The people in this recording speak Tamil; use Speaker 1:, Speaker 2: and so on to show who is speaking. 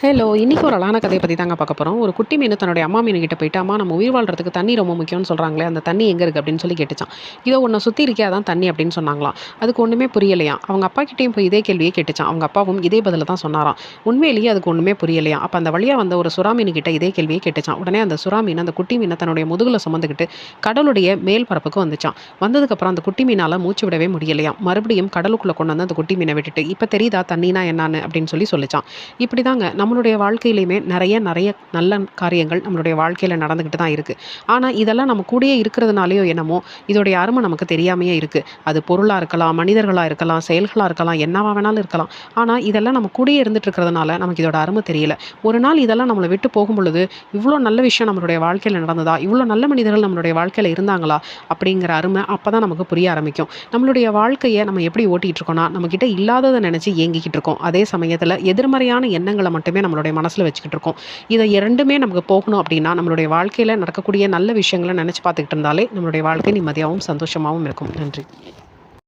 Speaker 1: ஹலோ இன்றைக்கி ஒரு அழகான கதையை பற்றி தாங்க பார்க்க போகிறோம் ஒரு குட்டி மீன் தன்னுடைய அம்மா மீன் கிட்ட போயிட்டு அம்மா நம்ம உயிர் வாழ்கிறதுக்கு தண்ணி ரொம்ப முக்கியம்னு சொல்கிறாங்களே அந்த தண்ணி எங்கே இருக்குது அப்படின்னு சொல்லி கேட்டுச்சான் இதோ உன்னை சுற்றி இருக்கே அதான் தண்ணி அப்படின்னு சொன்னாங்களாம். அதுக்கு ஒன்றுமே புரியலையா? அவங்க அப்பா கிட்டேயும் போய் இதே கேள்வியே கேட்டுச்சான் அவங்க அப்பாவும் இதே பதில் தான் சொன்னாராம். உண்மையிலேயே அதுக்கு ஒன்றுமே புரியலையா? அப்போ அந்த வழியாக வந்த ஒரு சுறா மீன் கிட்ட இதே கேள்வியே கேட்டுச்சான் உடனே அந்த சுறா மீன் அந்த குட்டி மீனை தன்னுடைய முதுகில் சுமந்துக்கிட்டு கடலுடைய மேல் பரப்புக்கு வந்துச்சான் வந்ததுக்கப்புறம் அந்த குட்டி மீனால் மூச்சு விடவே முடியலையா? மறுபடியும் கடலுக்குள்ளே கொண்டு வந்து அந்த குட்டி மீனை விட்டுட்டு இப்போ தெரியுதா தண்ணினா என்னன்னு? அப்படின்னு சொல்லி சொல்லிச்சான் இப்படி தாங்க நம்மளுடைய வாழ்க்கையிலையுமே நிறைய நிறைய நல்ல காரியங்கள் நம்மளுடைய வாழ்க்கையில் நடந்துக்கிட்டு தான் இருக்குது ஆனால் இதெல்லாம் நம்ம கூடயே இருக்கிறதுனாலையோ என்னமோ இதோடைய அருமை நமக்கு தெரியாமையே இருக்குது அது பொருளாக இருக்கலாம் மனிதர்களாக இருக்கலாம் செயல்களாக இருக்கலாம் என்னவா வேணாலும் இருக்கலாம். ஆனால் இதெல்லாம் நம்ம கூடயே இருந்துட்டு இருக்கிறதுனால நமக்கு இதோட அருமை தெரியல. ஒரு நாள் இதெல்லாம் நம்மளை விட்டு போகும் பொழுது இவ்வளோ நல்ல விஷயம் நம்மளுடைய வாழ்க்கையில் நடந்ததா? இவ்வளோ நல்ல மனிதர்கள் நம்மளுடைய வாழ்க்கையில் இருந்தாங்களா? அப்படிங்கிற அருமை அப்போ தான் நமக்கு புரிய ஆரம்பிக்கும். நம்மளுடைய வாழ்க்கையை நம்ம எப்படி ஓட்டிகிட்டு இருக்கோம்னா நம்மக்கிட்ட இல்லாததை நினச்சி ஏங்கிக்கிட்டு இருக்கோம். அதே சமயத்தில் எதிர்மறையான எண்ணங்களை மட்டுமே நம்மளுடைய மனசில் வச்சுக்கிட்டு இருக்கோம். இதை இரண்டுமே நமக்கு போகணும் அப்படின்னா நம்மளுடைய வாழ்க்கையில் நடக்கக்கூடிய நல்ல விஷயங்களை நினச்சி பார்த்துக்கிட்டு இருந்தாலே நம்மளுடைய வாழ்க்கை நிம்மதியாகவும் சந்தோஷமாகவும் இருக்கும். நன்றி.